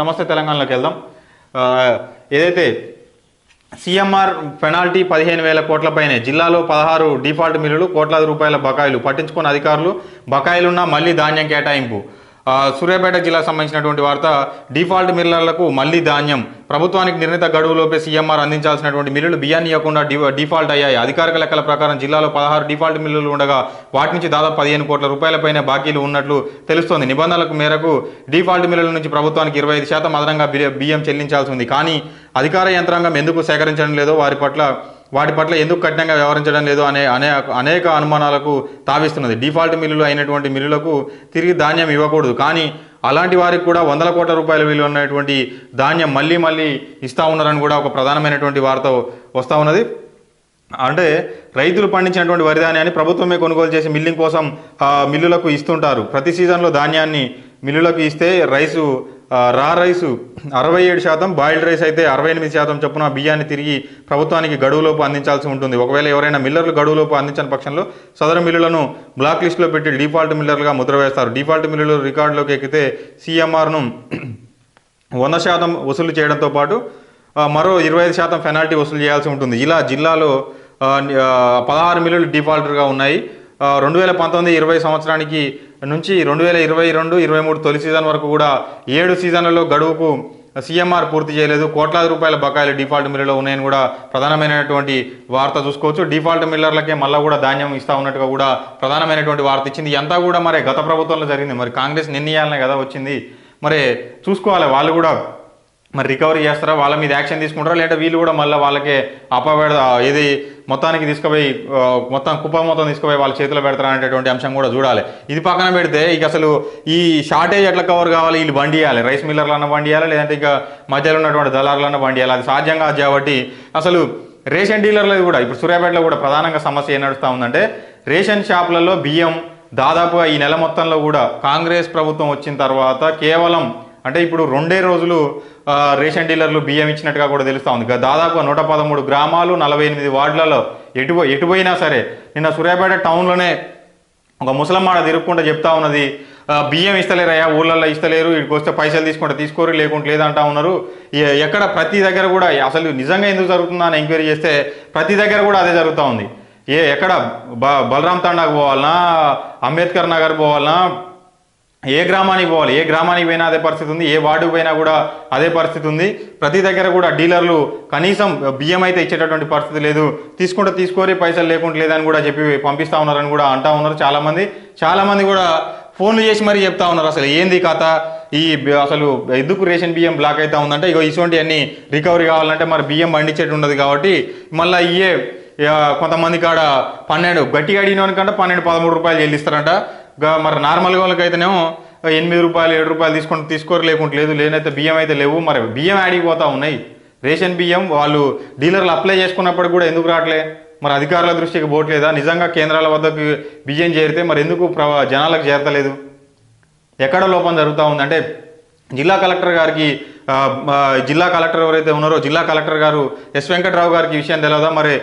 నమస్తే తెలంగాణలోకి వెళ్దాం. ఏదైతే సీఎంఆర్ పెనాల్టీ పదిహేను వేల కోట్లపైనే జిల్లాలో పదహారు డిఫాల్ట్ మిల్లులు కోట్లాది రూపాయల బకాయిలు పట్టించుకున్న అధికారులు బకాయిలున్న మళ్ళీ ధాన్యం కేటాయింపు. సూర్యాపేట జిల్లాకు సంబంధించినటువంటి వార్త డిఫాల్ట్ మిల్లర్లకు మళ్ళీ ధాన్యం. ప్రభుత్వానికి నిర్ణీత గడువులోపే సీఎంఆర్ అందించాల్సినటువంటి మిల్లులు బియ్యాన్ని ఇవ్వకుండా డిఫాల్ట్ అయ్యాయి. అధికారిక లెక్కల ప్రకారం జిల్లాలో పదహారు డిఫాల్ట్ మిల్లులు ఉండగా వాటి నుంచి దాదాపు పదిహేను కోట్ల రూపాయలపైన బాకీలు ఉన్నట్లు తెలుస్తోంది. నిబంధనలకు మేరకు డిఫాల్ట్ మిల్లుల నుంచి ప్రభుత్వానికి ఇరవై ఐదు శాతం అదనంగా బియ్యం చెల్లించాల్సి ఉంది. కానీ అధికార యంత్రాంగం ఎందుకు సేకరించడం లేదో వారి పట్ల వాటి పట్ల ఎందుకు కఠినంగా వ్యవహరించడం లేదు అనే అనే అనేక అనుమానాలకు తావిస్తున్నది. డిఫాల్ట్ మిల్లులు అయినటువంటి మిల్లులకు తిరిగి ధాన్యం ఇవ్వకూడదు. కానీ అలాంటి వారికి కూడా వందల కోట్ల రూపాయల విలువ ఉన్నటువంటి ధాన్యం మళ్ళీ మళ్ళీ ఇస్తూ ఉన్నారని కూడా ఒక ప్రధానమైనటువంటి వార్త వస్తూ ఉన్నది. అంటే రైతులు పండించినటువంటి వరి ధాన్యాన్ని ప్రభుత్వమే కొనుగోలు చేసి మిల్లింగ్ కోసం మిల్లులకు ఇస్తుంటారు. ప్రతి సీజన్లో ధాన్యాన్ని మిల్లులకు ఇస్తే రైసు రా రైసు. అరవై ఏడు శాతం బాయిల్డ్ రైస్ అయితే అరవై ఎనిమిది శాతం చొప్పున బియ్యాన్ని తిరిగి ప్రభుత్వానికి గడువులోపు అందించాల్సి ఉంటుంది. ఒకవేళ ఎవరైనా మిల్లర్లు గడువులోపు అందించని పక్షంలో సదరు మిల్లులను బ్లాక్ లిస్టులో పెట్టి డిఫాల్ట్ మిల్లర్లుగా ముద్ర వేస్తారు. డిఫాల్ట్ మిల్లులు రికార్డులోకి ఎక్కితే సీఎంఆర్ను వంద శాతం వసూలు చేయడంతో పాటు మరో ఇరవై ఐదు శాతం పెనాల్టీ వసూలు చేయాల్సి ఉంటుంది. ఇలా జిల్లాలో పదహారు మిల్లులు డిఫాల్టర్గా ఉన్నాయి. రెండు వేల పంతొమ్మిది ఇరవై సంవత్సరానికి నుంచి రెండు వేల ఇరవై రెండు ఇరవై మూడు తొలి సీజన్ వరకు కూడా ఏడు సీజన్లలో గడువుకు సీఎంఆర్ పూర్తి చేయలేదు. కోట్లాది రూపాయల బకాయిలు డిఫాల్ట్ మిల్లులో ఉన్నాయని కూడా ప్రధానమైనటువంటి వార్త చూసుకోవచ్చు. డిఫాల్ట్ మిల్లర్లకే మళ్ళీ కూడా ధాన్యం ఇస్తా ఉన్నట్టుగా కూడా ప్రధానమైనటువంటి వార్త ఇచ్చింది. అంతా కూడా మరి గత ప్రభుత్వంలో జరిగింది. మరి కాంగ్రెస్ నిర్ణయాలనే కదా వచ్చింది. మరి చూసుకోవాలి. వాళ్ళు కూడా మరి రికవరీ చేస్తారా? వాళ్ళ మీద యాక్షన్ తీసుకుంటారా? లేదంటే వీళ్ళు కూడా మళ్ళీ వాళ్ళకే అపవేడ ఏది మొత్తానికి తీసుకుపోయి మొత్తం కుప్ప మొత్తం తీసుకుపోయి వాళ్ళ చేతిలో పెడతారు అనేటువంటి అంశం కూడా చూడాలి. ఇది పక్కన పెడితే ఇక అసలు ఈ షార్టేజ్ ఎట్లా కవర్ కావాలి? వీళ్ళు బండి చేయాలి రైస్ మిల్లర్లన్న బండి చేయాలి లేదంటే ఇక మధ్యలో ఉన్నటువంటి దళారులన్న బండి చేయాలి అది సాధ్యం కాదు కాబట్టి అసలు రేషన్ డీలర్లది కూడా ఇప్పుడు సూర్యాపేటలో కూడా ప్రధానంగా సమస్య ఏం నడుస్తూ ఉందంటే రేషన్ షాపులలో బియ్యం దాదాపుగా ఈ నెల మొత్తంలో కూడా కాంగ్రెస్ ప్రభుత్వం వచ్చిన తర్వాత కేవలం అంటే ఇప్పుడు రెండే రోజులు రేషన్ డీలర్లు బియ్యం ఇచ్చినట్టుగా కూడా తెలుస్తూ ఉంది. దాదాపుగా నూట పదమూడు గ్రామాలు నలభై ఎనిమిది వార్డులలో ఎటు ఎటుపోయినా సరే నిన్న సూర్యాపేట టౌన్లోనే ఒక ముసలమ్మాడ తిరుక్కుంటూ చెప్తా ఉన్నది బియ్యం ఇస్తలేరయ్యా ఊళ్ళల్లో ఇస్తలేరు ఇక్కడికి వస్తే పైసలు తీసుకుంటే తీసుకోరు లేకుంటే లేదంటా ఉన్నారు. ఎక్కడ ప్రతి దగ్గర కూడా అసలు నిజంగా ఎందుకు జరుగుతుందా అని ఎంక్వైరీ చేస్తే ప్రతి దగ్గర కూడా అదే జరుగుతూ ఉంది. ఏ ఎక్కడ బ బలరామ్ తండాకు పోవాలనా అంబేద్కర్ నగర్ పోవాలనా ఏ గ్రామానికి పోవాలి? ఏ గ్రామానికి పోయినా అదే పరిస్థితి ఉంది. ఏ వార్డుకు పోయినా కూడా అదే పరిస్థితి ఉంది. ప్రతి దగ్గర కూడా డీలర్లు కనీసం బియ్యం అయితే ఇచ్చేటటువంటి పరిస్థితి లేదు. తీసుకుంటే తీసుకోరి పైసలు లేకుండా లేదని కూడా చెప్పి పంపిస్తా ఉన్నారని కూడా అంటా ఉన్నారు చాలామంది. చాలామంది కూడా ఫోన్లు చేసి మరీ చెప్తా ఉన్నారు. అసలు ఏంది కథ? ఈ అసలు ఎందుకు రేషన్ బియ్యం బ్లాక్ అవుతా ఉందంటే ఇగో ఇటువంటివన్నీ రికవరీ కావాలంటే మరి బియ్యం పండించేటి ఉండదు కాబట్టి మళ్ళీ ఇయే కొంతమంది కాడ పన్నెండు గట్టిగా అడిగిన కంటే పన్నెండు పదమూడు రూపాయలు చెల్లిస్తారంట మరి నార్మల్గా వాళ్ళకి ఎనిమిది రూపాయలు ఏడు రూపాయలు తీసుకొని తీసుకోరు లేకుంటే లేదు లేనైతే బియ్యం అయితే లేవు. మరి బియ్యం ఆడిపోతా ఉన్నాయి. రేషన్ బియ్యం వాళ్ళు డీలర్లు అప్లై చేసుకున్నప్పుడు కూడా ఎందుకు రావట్లే? మరి అధికారుల దృష్టికి పోవట్లేదా? నిజంగా కేంద్రాల వద్దకు బియ్యం చేరితే మరి ఎందుకు జనాలకు చేరతలేదు? ఎక్కడ లోపం జరుగుతూ ఉందంటే జిల్లా కలెక్టర్ గారికి జిల్లా కలెక్టర్ ఎవరైతే ఉన్నారో జిల్లా కలెక్టర్ గారు ఎస్ వెంకట్రావు గారికి విషయం తెలియదా మరి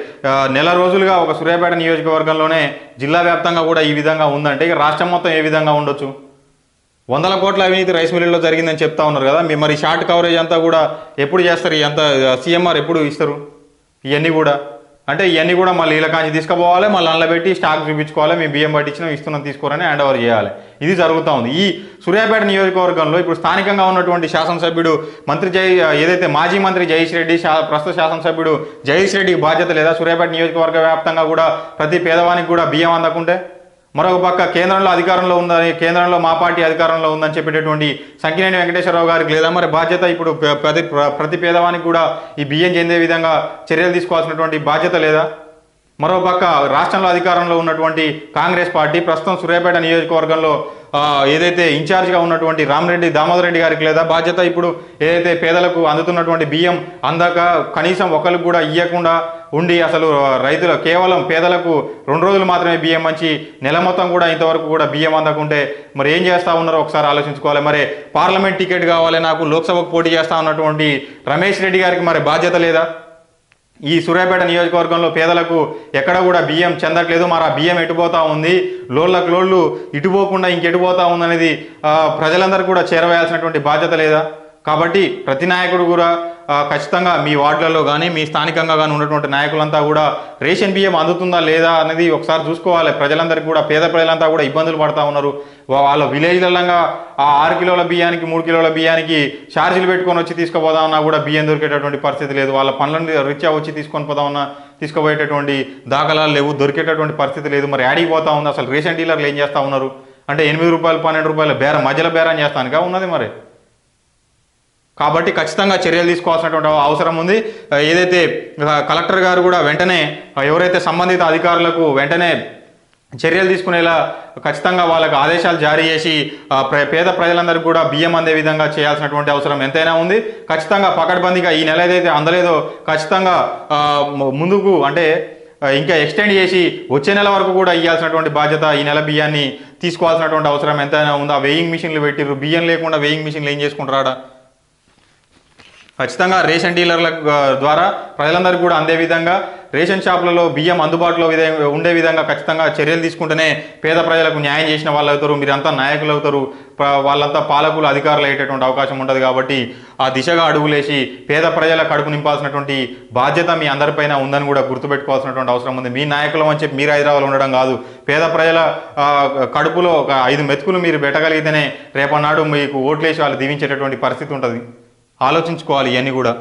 నెల రోజులుగా ఒక సూర్యాపేట నియోజకవర్గంలోనే జిల్లా వ్యాప్తంగా కూడా ఈ విధంగా ఉందంటే ఇక రాష్ట్రం మొత్తం ఏ విధంగా ఉండొచ్చు? వందల కోట్ల అవినీతి రైస్ మిల్లుల్లో జరిగిందని చెప్తా ఉన్నారు కదా మీ మరి షార్ట్ కవరేజ్ అంతా కూడా ఎప్పుడు చేస్తారు? ఎంత సీఎంఆర్ ఎప్పుడు ఇస్తారు? ఇవన్నీ కూడా. అంటే ఇవన్నీ కూడా మళ్ళీ ఇలా కాంచి తీసుకుపోవాలి మళ్ళీ అందులో పెట్టి స్టాక్ చూపించుకోవాలి మీ బియ్యం పట్టించిన ఇస్తున్నాం తీసుకోరని హ్యాండ్ ఓవర్ చేయాలి. ఇది జరుగుతూ ఉంది. ఈ సూర్యాపేట నియోజకవర్గంలో ఇప్పుడు స్థానికంగా ఉన్నటువంటి శాసనసభ్యుడు మంత్రి జై ఏదైతే మాజీ మంత్రి జయేష్ రెడ్డి ప్రస్తుత శాసనసభ్యుడు జయేష్ రెడ్డికి బాధ్యత లేదా సూర్యాపేట నియోజకవర్గ వ్యాప్తంగా కూడా ప్రతి పేదవానికి కూడా బియ్యం అందకుంటే? మరొక పక్క కేంద్రంలో అధికారంలో ఉందని కేంద్రంలో మా పార్టీ అధికారంలో ఉందని చెప్పేటటువంటి సంకినేని వెంకటేశ్వరరావు గారికి లేదా మరి బాధ్యత ఇప్పుడు ప్రతి ప్రతి పేదవానికి కూడా ఈ బియ్యం చెందే విధంగా చర్యలు తీసుకోవాల్సినటువంటి బాధ్యత లేదా? మరోపక్క రాష్ట్రంలో అధికారంలో ఉన్నటువంటి కాంగ్రెస్ పార్టీ ప్రస్తుతం సూర్యాపేట నియోజకవర్గంలో ఏదైతే ఇన్ఛార్జ్గా ఉన్నటువంటి రామరెడ్డి దామోదర్ రెడ్డి గారికి లేదా బాధ్యత ఇప్పుడు ఏదైతే పేదలకు అందుతున్నటువంటి బియ్యం అందాక కనీసం ఒకరికి కూడా ఇవ్వకుండా ఉండి అసలు రైతుల కేవలం పేదలకు రెండు రోజులు మాత్రమే బియ్యం మంచి నెల మొత్తం కూడా ఇంతవరకు కూడా బియ్యం అందకుంటే మరి ఏం చేస్తా ఉన్నారో ఒకసారి ఆలోచించుకోవాలి. మరి పార్లమెంట్ టికెట్ కావాలి నాకు లోక్సభకు పోటీ చేస్తా ఉన్నటువంటి రమేష్ రెడ్డి గారికి మరి బాధ్యత లేదా? ఈ సూర్యాపేట నియోజకవర్గంలో పేదలకు ఎక్కడ కూడా బియ్యం చెందట్లేదు. మరి ఆ బియ్యం ఎటుపోతా ఉంది? లోళ్ళకు లోళ్ళు ఇటుపోకుండా ఇంకెటుపోతా ఉందనేది ప్రజలందరూ కూడా చేరవేయాల్సినటువంటి బాధ్యత లేదా? కాబట్టి ప్రతి నాయకుడు కూడా ఖచ్చితంగా మీ వార్డులలో కానీ మీ స్థానికంగా కానీ ఉన్నటువంటి నాయకులంతా కూడా రేషన్ బియ్యం అందుతుందా లేదా అనేది ఒకసారి చూసుకోవాలి. ప్రజలందరికీ కూడా పేద ప్రజలంతా కూడా ఇబ్బందులు పడతా ఉన్నారు. వాళ్ళ విలేజ్లలో ఆ ఆరు కిలోల బియ్యానికి మూడు కిలోల బియ్యానికి ఛార్జీలు పెట్టుకొని వచ్చి తీసుకుపోదామన్నా కూడా బియ్యం దొరికేటటువంటి పరిస్థితి లేదు. వాళ్ళ పనులను రీత్యా వచ్చి తీసుకొని పోదామన్నా తీసుకుపోయేటటువంటి దాఖలాలు లేవు. దొరికేటటువంటి పరిస్థితి లేదు. మరి యాడికి పోతా ఉంది? అసలు రేషన్ డీలర్లు ఏం చేస్తూ ఉన్నారు? అంటే ఎనిమిది రూపాయలు పన్నెండు రూపాయల బేరం మధ్యలో బేరం చేస్తానుగా ఉన్నది మరి. కాబట్టి ఖచ్చితంగా చర్యలు తీసుకోవాల్సినటువంటి అవసరం ఉంది. ఏదైతే కలెక్టర్ గారు కూడా వెంటనే ఎవరైతే సంబంధిత అధికారులకు వెంటనే చర్యలు తీసుకునేలా ఖచ్చితంగా వాళ్ళకు ఆదేశాలు జారీ చేసి పేద ప్రజలందరికీ కూడా బియ్యం అందే విధంగా చేయాల్సినటువంటి అవసరం ఎంతైనా ఉంది. ఖచ్చితంగా పకడ్బందీగా ఈ నెల ఏదైతే అందలేదో ఖచ్చితంగా ముందుకు అంటే ఇంకా ఎక్స్టెండ్ చేసి వచ్చే నెల వరకు కూడా ఇవ్వాల్సినటువంటి బాధ్యత ఈ నెల బియ్యాన్ని తీసుకోవాల్సినటువంటి అవసరం ఎంతైనా ఉందా? వెయింగ్ మిషన్లు పెట్టిర్రు. బియ్యం లేకుండా వెయింగ్ మిషన్లు ఏం చేసుకుంటారా ఖచ్చితంగా రేషన్ డీలర్ల ద్వారా ప్రజలందరికీ కూడా అందే విధంగా రేషన్ షాపులలో బియ్యం అందుబాటులో ఉండే విధంగా ఖచ్చితంగా చర్యలు తీసుకుంటేనే పేద ప్రజలకు న్యాయం చేసిన వాళ్ళు అవుతారు మీరంతా నాయకులు అవుతారు వాళ్ళంతా పాలకులు అధికారులు అయ్యేటటువంటి అవకాశం ఉంటుంది కాబట్టి ఆ దిశగా అడుగులేసి పేద ప్రజల కడుపు నింపాల్సినటువంటి బాధ్యత మీ అందరిపైన ఉందని కూడా గుర్తుపెట్టుకోవాల్సినటువంటి అవసరం ఉంది. మీ నాయకులం అని చెప్పి మీరు హైదరాబాద్ ఉండడం కాదు. పేద ప్రజల కడుపులో ఒక ఐదు మెతుకులు మీరు పెట్టగలిగితేనే రేపన్నాడు మీకు ఓట్లేసి వాళ్ళు దీవించేటటువంటి పరిస్థితి ఉంటుంది. ఆలోచించుకోవాలి ఇవన్నీ కూడా.